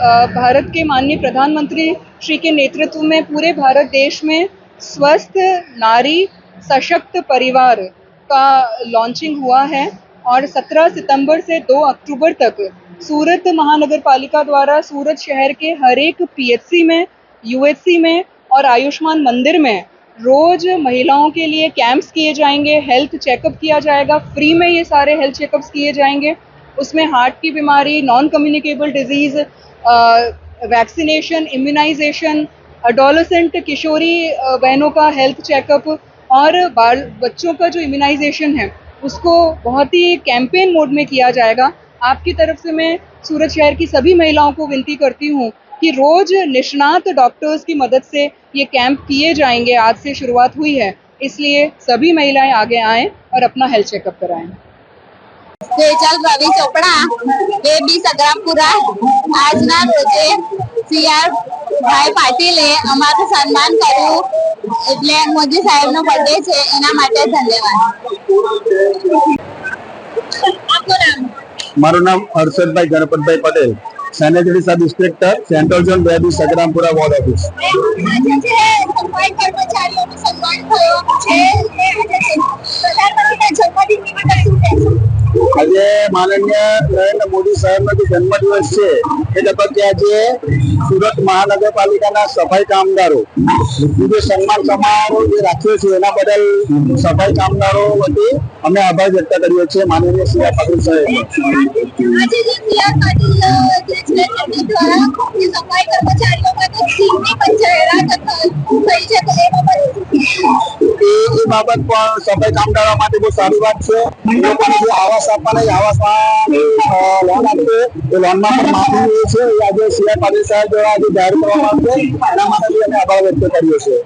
भारत के माननीय प्रधानमंत्री श्री के नेतृत्व में पूरे भारत देश में स्वस्थ नारी सशक्त परिवार का लॉन्चिंग हुआ है और 17 सितंबर से 2 अक्टूबर तक सूरत महानगर पालिका द्वारा सूरत शहर के हर एक पीएचसी में यूएचसी में और आयुष्मान मंदिर में रोज महिलाओं के लिए कैंप्स किए जाएंगे हेल्थ चेकअप किया जाएगा फ्री में ये सारे हेल्थ चेकअप्स किए जाएंगे उसमें हार्ट की बीमारी non communicable disease vaccination immunisation adolescent किशोरी बहनों का हेल्थ चेकअप और बाल बच्चों का जो इम्यूनाइजेशन है उसको बहुत ही कैंपेन मोड में किया जाएगा आपकी तरफ से मैं सूरत शहर की सभी महिलाओं को विनती करती हूँ कि रोज निष्णात डॉक्टर्स की मदद से ये कैंप किए जाएंगे आज से शुरुआत हुई है इसलिए सभी महिलाएं आगे आएं और अपना हेल्थ चेकअप कराएं જયચલ રવિ ચોપડા બે બી સગરામપુરા આજના રોજે સીઆર ભાઈ પાટીલે અમારું સન્માન કર્યું એટલે મોદી સાહેબનો બર્થડે છે એના માટે ધન્યવાદ મારું નામ Harshadbhai Ganpatbhai Patel sanitary sub inspector central zone બે બી સગરામપુરા વોર્ડ ઓફિસ કર્મચારીઓનું સન્માન થયું છે માનનીય નરેન્દ્ર મોદી સાહેબનો જે જન્મદિવસ છે એ તબક્કે આજે સુરત મહાનગરપાલિકાના સફાઈ કામદારો જે સન્માન સમારોહ જે રાખ્યો છે એના બદલ સફાઈ કામદારો વતી અમે આભાર વ્યક્ત કરીએ છીએ માનનીય શ્રી પાટીલ સાહેબ સફાઈ કર્મચારીઓ માટે બાબત પણ સફાઈ કામ કરવા માટે બહુ સારી વાત છે એ લોકોને જે આવાસ આપવાના એ આવાસમાં લોન આપશે એ લોનમાં પણ માફી છે એ આજે સીઆર પાટીલ સાહેબ દ્વારા આજે જાહેર કરવામાં આવશે એના માટે અમે આભાર વ્યક્ત કરીએ છીએ